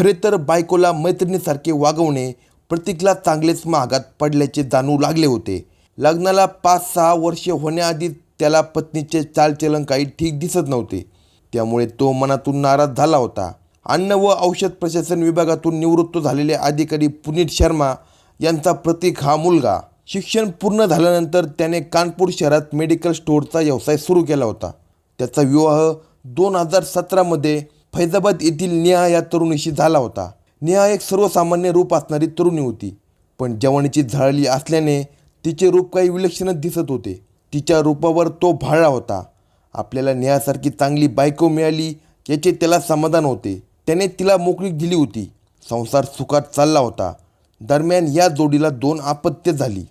खरे तर बायकोला मैत्रिणीसारखे वागवणे प्रतीकला चांगलेच महागात पडल्याचे जाणवू लागले होते. लग्नाला पाच सहा वर्षे होण्याआधी त्याला पत्नीचे चालचलन काही ठीक दिसत नव्हते. त्यामुळे तो मनातून नाराज झाला होता. अन्न व औषध प्रशासन विभागातून निवृत्त झालेले अधिकारी पुनीत शर्मा यांचा प्रतीक हा मुलगा. शिक्षण पूर्ण झाल्यानंतर त्याने कानपूर शहरात मेडिकल स्टोअरचा व्यवसाय सुरू केला होता. त्याचा विवाह दोन हजार सतरामध्ये फैजाबाद येथील नेहा या तरुणीशी झाला होता. नेहा एक सर्वसामान्य रूप असणारी तरुणी होती. पण जवानीची झळली असल्याने तिचे रूप काही विलक्षणच दिसत होते. तिच्या रूपावर तो भाळला होता. आपल्याला नेहासारखी चांगली बायको मिळाली याचे त्याला समाधान होते. त्याने तिला मोकळीक दिली होती. संसार सुखात चालला होता. दरम्यान या जोडीला दोन आपत्य झाली.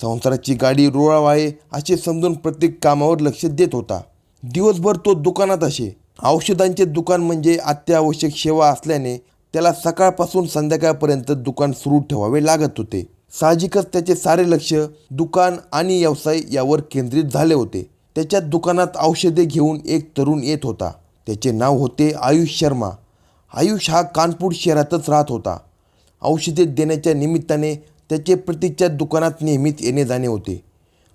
संसाराची गाडी रुळावाळे असे समजून प्रत्येक कामावर लक्ष देत होता. दिवसभर तो दुकानात असे. औषधांचे दुकान म्हणजे अत्यावश्यक सेवा असल्याने त्याला सकाळपासून संध्याकाळपर्यंत दुकान सुरू ठेवावे लागत होते. साहजिकच त्याचे सारे लक्ष दुकान आणि व्यवसाय यावर केंद्रित झाले होते. त्याच्या दुकानात औषधे घेऊन एक तरुण येत होता. त्याचे नाव होते आयुष शर्मा. आयुष हा कानपूर शहरातच राहत होता. औषधे देण्याच्या निमित्ताने त्याचे प्रतीकच्या दुकानात नेहमीच येणे जाणे होते.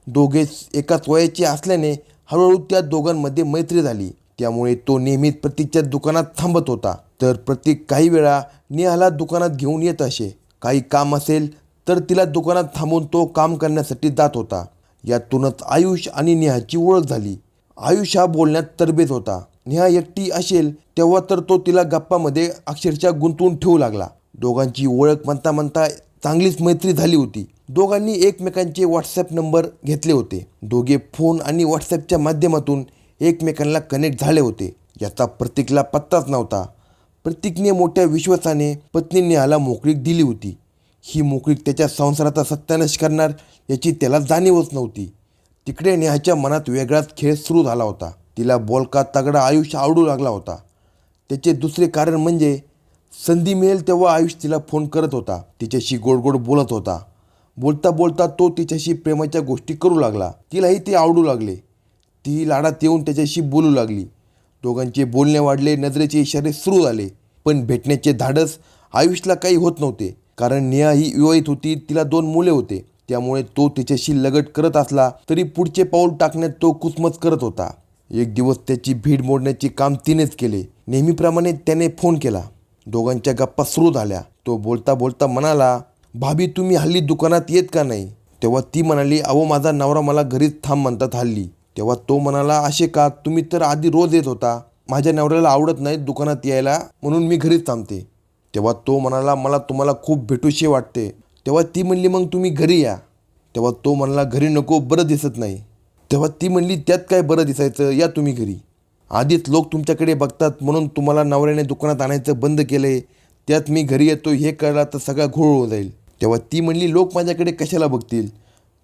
दोघेच एकाच वयाचे असल्याने हळूहळू त्या दोघांमध्ये मैत्री झाली. त्यामुळे तो नेहमीच प्रतीकच्या दुकानात थांबत होता. तर प्रतीक काही वेळा नेहाला दुकानात घेऊन येत असे. काही काम असेल तर तिला दुकानात थांबून तो काम करण्यासाठी जात होता. यातूनच आयुष आणि नेहाची ओळख झाली. आयुष हा बोलण्यात तरबेज होता. नेहा एकटी असेल तेव्हा तर तो तिला गप्पामध्ये अक्षरशः गुंतवून ठेवू लागला. दोघांची ओळख म्हणता म्हणता चांगलीच मैत्री झाली होती. दोघांनी एकमेकांचे व्हॉट्सॲप नंबर घेतले होते. दोघे फोन आणि व्हॉट्सॲपच्या माध्यमातून एकमेकांना कनेक्ट झाले होते. याचा प्रतीकला पत्ताच नव्हता. प्रतीकने मोठ्या विश्वासाने पत्नीने याला मोकळीक दिली होती. ही मोकळीक त्याच्या संसाराचा सत्यानाश करणार याची त्याला जाणीवच नव्हती. तिकडे नेहाच्या मनात वेगळाच खेळ सुरू झाला होता. तिला बोलका तगडा आयुष्य आवडू लागला होता. त्याचे दुसरे कारण म्हणजे संधी मिळेल तेव्हा आयुष तिला फोन करत होता. तिच्याशी गोड गोड बोलत होता. बोलता बोलता तो तिच्याशी प्रेमाच्या गोष्टी करू लागला. तिलाही ते आवडू लागले. ती लाडात येऊन त्याच्याशी बोलू लागली. दोघांचे बोलणे वाढले नजरेचे इशारे सुरू झाले. पण भेटण्याचे धाडस आयुषला काही होत नव्हते. कारण नेहा ही विवाहित होती तिला दोन मुले होते. त्यामुळे तो तिच्याशी लगट करत असला तरी पुढचे पाऊल टाकण्यात तो कुसमच करत होता. एक दिवस त्याची भीड मोडण्याचे काम तिनेच केले. नेहमीप्रमाणे त्याने फोन केला. दोघांच्या गप्पा सुरू झाल्या. तो बोलता बोलता म्हणाला भाभी तुम्ही हल्ली दुकानात येत का नाही? तेव्हा ती म्हणाली अहो माझा नवरा मला घरीच थांब म्हणतात हल्ली. तेव्हा तो म्हणाला असे का? तुम्ही तर आधी रोज येत होता. माझ्या नवऱ्याला आवडत नाही दुकानात यायला म्हणून मी घरीच थांबते. तेव्हा तो म्हणाला मला तुम्हाला खूप भेटूशी वाटते. तेव्हा ती म्हणली मग तुम्ही घरी या. तेव्हा तो म्हणाला घरी नको बरं दिसत नाही. तेव्हा ती म्हणली त्यात काय बरं दिसायचं? या तुम्ही घरी. आधीच लोक तुमच्याकडे बघतात म्हणून तुम्हाला नवऱ्याने दुकानात आणायचं बंद केलंय त्यात मी घरी येतो हे कळला तर सगळा घोळ होऊन जाईल. तेव्हा ती म्हणली लोक माझ्याकडे कशाला बघतील?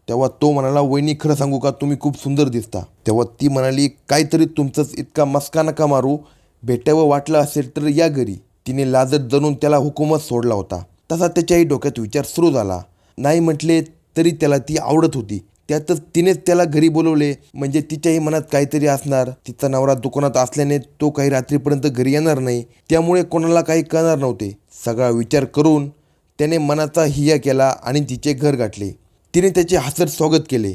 तेव्हा तो म्हणाला वहिनी खरं सांगू का? तुम्ही खूप सुंदर दिसता. तेव्हा ती म्हणाली काहीतरी तुमचंच इतका मस्का नका मारू? भेटावं वाटलं असेल तर या घरी. तिने लाजत जणून त्याला हुकूमच सोडला होता. तसा त्याच्याही डोक्यात विचार सुरू झाला. नाही म्हटले तरी त्याला ती आवडत होती. त्यातच तिनेच त्याला घरी बोलवले. म्हणजे तिच्याही मनात काहीतरी असणार. तिचा नवरा दुकानात असल्याने तो काही रात्रीपर्यंत घरी येणार नाही. त्यामुळे कोणाला काही कळणार नव्हते. सगळा विचार करून त्याने मनाचा हिया केला आणि तिचे घर गाठले. तिने त्याचे हसत स्वागत केले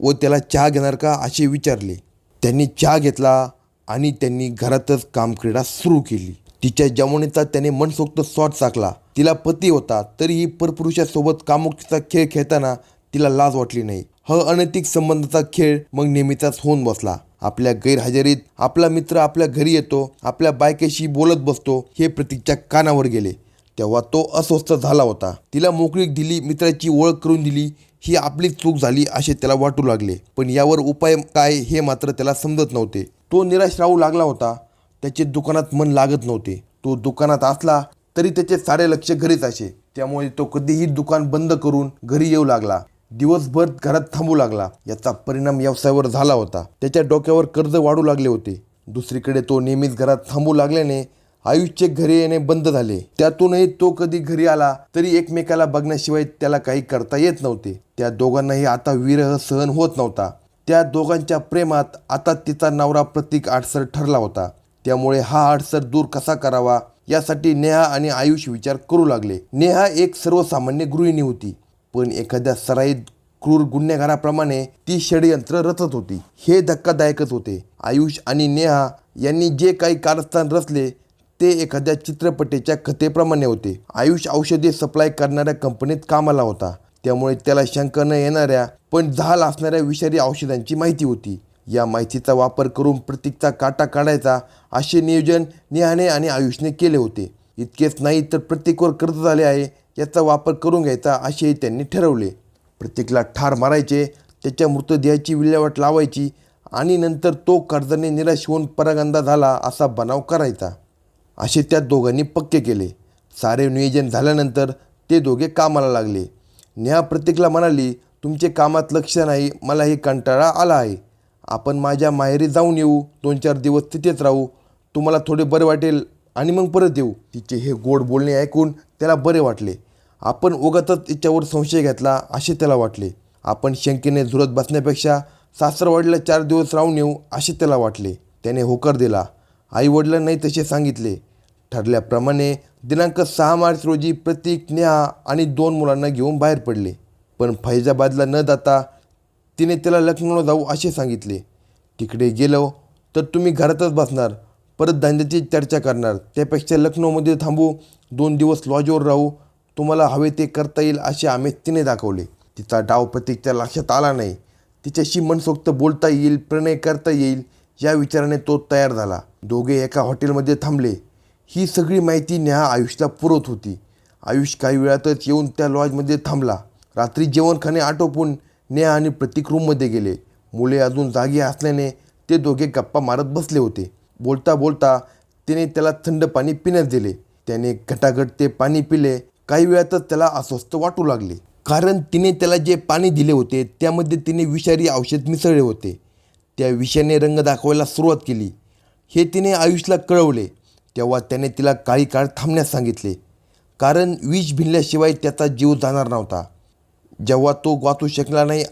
व त्याला चहा घेणार का असे विचारले. त्यांनी चहा घेतला आणि त्यांनी घरातच कामक्रीडा सुरू केली. तिच्या जमवणीचा त्याने मनसोक्त स्वाद चाकला तिला पती होता तरीही परपुरुषासोबत कामुकीचा खेळ खेळताना तिला लाज वाटली नाही. हा अनैतिक संबंधाचा खेळ मग नेहमीचाच होऊन बसला. आपल्या गैरहजेरीत आपला मित्र आपल्या घरी येतो आपल्या बायकेशी बोलत बसतो हे प्रतीकच्या कानावर गेले. तेव्हा तो अस्वस्थ झाला होता. तिला मोकळीक दिली मित्राची ओळख करून दिली ही आपली चूक झाली असे त्याला वाटू लागले. पण यावर उपाय काय हे मात्र त्याला समजत नव्हते. तो निराश राहू लागला होता. त्याचे दुकानात मन लागत नव्हते. तो दुकानात असला तरी त्याचे सारे लक्ष घरीच असे. त्यामुळे तो कधीही दुकान बंद करून घरी येऊ लागला. दिवसभर घरात थांबू लागला. याचा परिणाम व्यवसायावर झाला होता. त्याच्या डोक्यावर कर्ज वाढू लागले होते. दुसरीकडे तो नेहमीच घरात थांबू लागल्याने आयुषचे घरी येणे बंद झाले. त्यातूनही तो कधी घरी आला तरी एकमेकाला बघण्याशिवाय त्याला काही करता येत नव्हते. त्या दोघांनाही आता विरह सहन होत नव्हता. त्या दोघांच्या प्रेमात आता तिचा नवरा प्रतीक आडसर ठरला होता. त्यामुळे हा आडसर दूर कसा करावा यासाठी नेहा आणि आयुष विचार करू लागले. नेहा एक सर्वसामान्य गृहिणी होती पण एखाद्या सराईत क्रूर गुन्हेगाराप्रमाणे ती षडयंत्र रचत होती. हे धक्कादायकच होते. आयुष आणि नेहा यांनी जे काही कारस्थान रचले ते एखाद्या चित्रपटेच्या कथेप्रमाणे होते. आयुष औषधे सप्लाय करणाऱ्या कंपनीत कामाला होता. त्यामुळे त्याला शंका न येणाऱ्या पण झाल असणाऱ्या विषारी औषधांची माहिती होती. या माहितीचा वापर करून प्रतीकचा काटा काढायचा असे नियोजन नेहाने आणि आयुषने केले होते. इतकेच नाही तर प्रत्येकवर कर्ज झाले आहे याचा वापर करून घ्यायचा असेही त्यांनी ठरवले. प्रतीकला ठार मारायचे त्याच्या मृतदेहाची विल्हेवाट लावायची आणि नंतर तो कर्जाने निराश होऊन परागंदा झाला असा बनाव करायचा. असे त्या दोघांनी पक्के केले. सारे नियोजन झाल्यानंतर ते दोघे कामाला लागले. नेहा प्रतीकला म्हणाली तुमचे कामात लक्ष नाही मला हे कंटाळा आला आहे. आपण माझ्या माहेरी जाऊन येऊ दोन चार दिवस तिथेच राहू. तुम्हाला थोडे बरे वाटेल आणि मग परत येऊ. तिचे हे गोड बोलणे ऐकून त्याला बरे वाटले. आपण उगतच तिच्यावर संशय घेतला असे त्याला वाटले. आपण शंकेने झुरत बसण्यापेक्षा सासरवाडीला चार दिवस राहून येऊ असे त्याला वाटले. त्याने होकार दिला. आईवडिलांनाही तसे सांगितले. ठरल्याप्रमाणे दिनांक सहा मार्च रोजी प्रतीक नेहा आणि दोन मुलांना घेऊन बाहेर पडले. पण फैजाबादला न जाता तिने त्याला लखनौला जाऊ असे सांगितले. तिकडे गेलो तर तुम्ही घरातच बसणार. परत धंद्याची चर्चा करणार. त्यापेक्षा लखनौमध्ये थांबू. दोन दिवस लॉजवर राहू. तुम्हाला हवे ते करता येईल असे आम्ही तिने दाखवले. तिचा डाव प्रतीकच्या लक्षात आला नाही. तिच्याशी मनसोक्त बोलता येईल प्रणय करता येईल. या विचाराने तो तयार झाला. दोघे एका हॉटेलमध्ये थांबले. ही सगळी माहिती नेहा आयुषला पुरवत होती. आयुष काही वेळातच येऊन त्या लॉजमध्ये थांबला. रात्री जेवणखाणे आटोपून नेहा आणि प्रतीक रूममध्ये गेले. मुले अजून जागी असल्याने ते दोघे गप्पा मारत बसले होते. बोलता बोलता तिने त्याला थंड पाणी पिण्यास दिले. त्याने घटाघट ते पाणी पिले. काही वेळातच त्याला अस्वस्थ वाटू लागले. कारण तिने त्याला जे पाणी दिले होते त्यामध्ये तिने विषारी औषध मिसळले होते. त्या विषयाने रंग दाखवायला सुरुवात केली. हे तिने आयुषला कळवले. तेव्हा त्याने तिला काही काळ थांबण्यास सांगितले. कारण विष भिनल्याशिवाय त्याचा जीव जाणार नव्हता. जेव्हा तो वाचू शकला नाही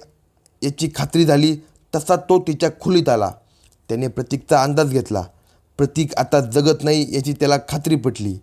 याची खात्री झाली तसा तो तिच्या खोलीत आला. त्याने प्रतीकचा अंदाज घेतला. प्रतीक आता जगत नाही याची त्याला खात्री पटली.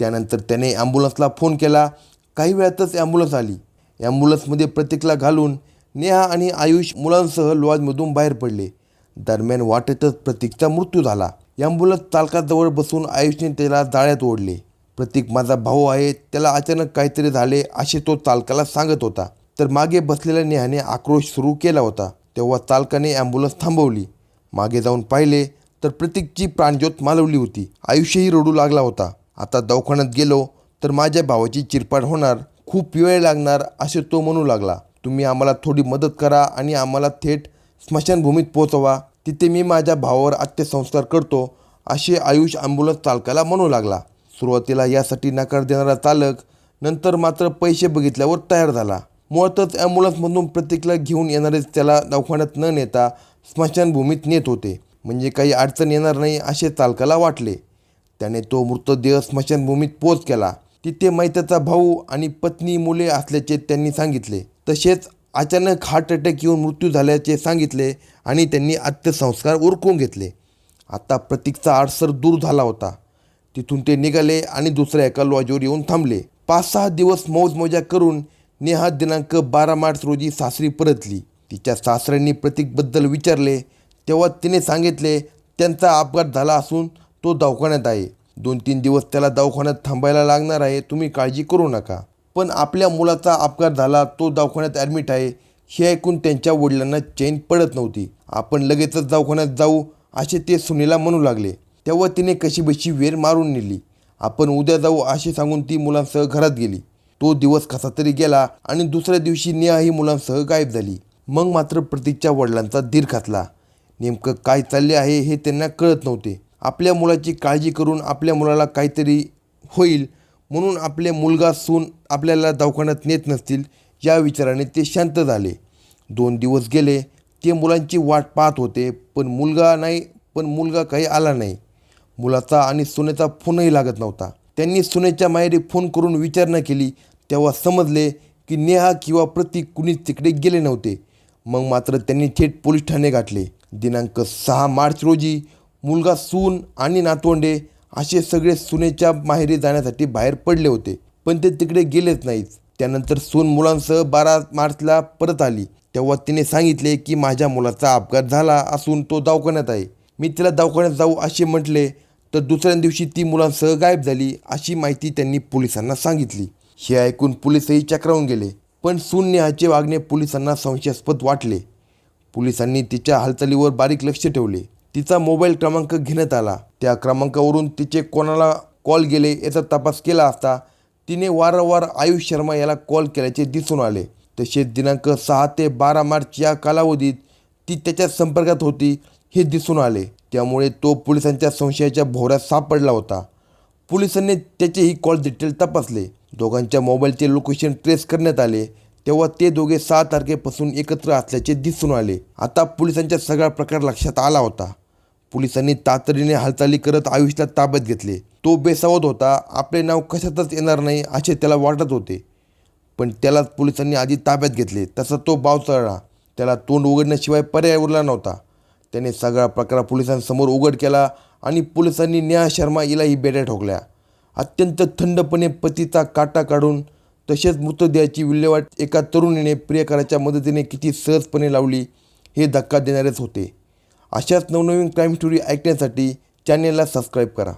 त्यानंतर त्याने ॲम्ब्युलन्सला फोन केला. काही वेळातच ॲम्ब्युलन्स आली. ॲम्ब्युलन्समध्ये प्रतीकला घालून नेहा आणि आयुष मुलांसह लॉजमधून बाहेर पडले. दरम्यान वाटेतच प्रतीकचा मृत्यू झाला. ॲम्ब्युलन्स चालकाजवळ बसून आयुषने त्याला जाळ्यात ओढले. प्रतीक माझा भाऊ आहे त्याला अचानक काहीतरी झाले असे तो चालकाला सांगत होता. तर मागे बसलेल्या नेहाने आक्रोश सुरू केला होता. तेव्हा चालकाने ॲम्ब्युलन्स थांबवली. मागे जाऊन पाहिले तर प्रतीकची प्राणज्योत मालवली होती. आयुष्यही रडू लागला होता. आता दवाखान्यात गेलो तर माझ्या भावाची चिरपाड होणार खूप वेळ लागणार असे तो म्हणू लागला. तुम्ही आम्हाला थोडी मदत करा आणि आम्हाला थेट स्मशानभूमीत पोचवा तिथे मी माझ्या भावावर अत्यसंस्कार करतो असे आयुष ॲम्ब्युलन्स चालकाला म्हणू लागला. सुरुवातीला यासाठी नकार देणारा चालक नंतर मात्र पैसे बघितल्यावर तयार झाला. मुळातच ॲम्ब्युलन्समधून प्रत्येकला घेऊन येणारेच त्याला दवाखान्यात न नेता स्मशानभूमीत नेत होते. म्हणजे काही अडचण येणार नाही असे चालकाला वाटले. त्याने तो मृतदेह स्मशानभूमीत पोच केला. तिथे मैत्याचा भाऊ आणि पत्नी मुले असल्याचे त्यांनी सांगितले. तसेच अचानक हार्ट अटॅक येऊन मृत्यू झाल्याचे सांगितले आणि त्यांनी अंत्यसंस्कार उरकून घेतले. आता प्रतीकचा आडसर दूर झाला होता. तिथून ते निघाले आणि दुसऱ्या एका लॉजवर येऊन थांबले. पाच सहा दिवस मौजमौजा करून नेहा दिनांक बारा मार्च रोजी सासरी परतली. तिच्या सासऱ्यांनी प्रतीकबद्दल विचारले. तेव्हा तिने सांगितले त्यांचा अपघात झाला असून तो दवाखान्यात आहे. दोन तीन दिवस त्याला दवाखान्यात थांबायला लागणार आहे. तुम्ही काळजी करू नका. पण आपल्या मुलाचा अपघात झाला तो दवाखान्यात ॲडमिट आहे हे ऐकून त्यांच्या वडिलांना चैन पडत नव्हती. आपण लगेचच दवाखान्यात जाऊ असे ते सुनीला म्हणू लागले. तेव्हा तिने कशीबशी वेर मारून नेली. आपण उद्या जाऊ असे सांगून ती मुलांसह घरात गेली. तो दिवस कसा तरी गेला आणि दुसऱ्या दिवशी नेहा ही मुलांसह गायब झाली. मग मात्र प्रतीकच्या वडिलांचा धीर खातला. नेमकं काय चालले आहे हे त्यांना कळत नव्हते. आपल्या मुलाची काळजी करून आपल्या मुलाला काहीतरी होईल म्हणून आपले मुलगा सून आपल्याला दवाखान्यात नेत नसतील या विचाराने ते शांत झाले. दोन दिवस गेले ते मुलांची वाट पाहत होते पण मुलगा नाही पण मुलगा काही आला नाही. मुलाचा आणि सुनेचा फोनही लागत नव्हता. त्यांनी सुनेच्या माहेरी फोन करून विचारणा केली. तेव्हा समजले की नेहा किंवा प्रतीक कुणीच तिकडे गेले नव्हते. मग मात्र त्यांनी थेट पोलीस ठाणे गाठले. दिनांक सहा मार्च रोजी मुलगा सून आणि नातवंडे असे सगळे सुनेच्या माहेरी जाण्यासाठी बाहेर पडले होते पण ते तिकडे गेलेच नाहीत. त्यानंतर सून मुलांसह बारा मार्चला परत आली. तेव्हा तिने सांगितले की माझ्या मुलाचा अपघात झाला असून तो दवाखान्यात आहे. मी तिला दवाखान्यात जाऊ असे म्हटले तर दुसऱ्या दिवशी ती मुलांसह गायब झाली अशी माहिती त्यांनी पोलिसांना सांगितली. हे ऐकून पोलिसही चक्रावून गेले पण सून नेहाचे वागणे पोलिसांना संशयास्पद वाटले. पोलिसांनी तिच्या हालचालीवर बारीक लक्ष ठेवले. तिचा मोबाईल क्रमांक घेण्यात आला. त्या क्रमांकावरून तिचे कोणाला कॉल गेले याचा तपास केला असता तिने वारंवार आयुष शर्मा याला कॉल केल्याचे दिसून आले. तसेच दिनांक सहा ते बारा मार्च या कालावधीत ती त्याच्या संपर्कात होती हे दिसून आले. त्यामुळे तो पोलिसांच्या संशयाच्या भोवऱ्यात सापडला होता. पोलिसांनी त्याचेही कॉल डिटेल तपासले. दोघांच्या मोबाईलचे लोकेशन ट्रेस करण्यात आले. तेव्हा ते दोघे सहा तारखेपासून एकत्र असल्याचे दिसून आले. आता पोलिसांच्या सगळा प्रकार लक्षात आला होता. पोलिसांनी तातडीने हालचाली करत आयुषला ताब्यात घेतले. तो बेसावत होता. आपले नाव कशातच येणार नाही असे त्याला वाटत होते. पण त्याला पोलिसांनी आधी ताब्यात घेतले. तसा तो बाव चळला त्याला तोंड उघडण्याशिवाय पर्याय उरला नव्हता. त्याने सगळा प्रकार पोलिसांसमोर उघड केला आणि पोलिसांनी न्याय शर्मा हिलाही बेड्या ठोकल्या. अत्यंत थंडपणे पतीचा काटा काढून तसेच मृतदेहाची विल्हेवाट एका तरुणीने प्रियकराच्या मदतीने किती सहजपणे लावली हे धक्का देणारेच होते. अशाच नवनवीन क्राईम स्टोरी ऐकण्यासाठी चॅनेलला सबस्क्राईब करा.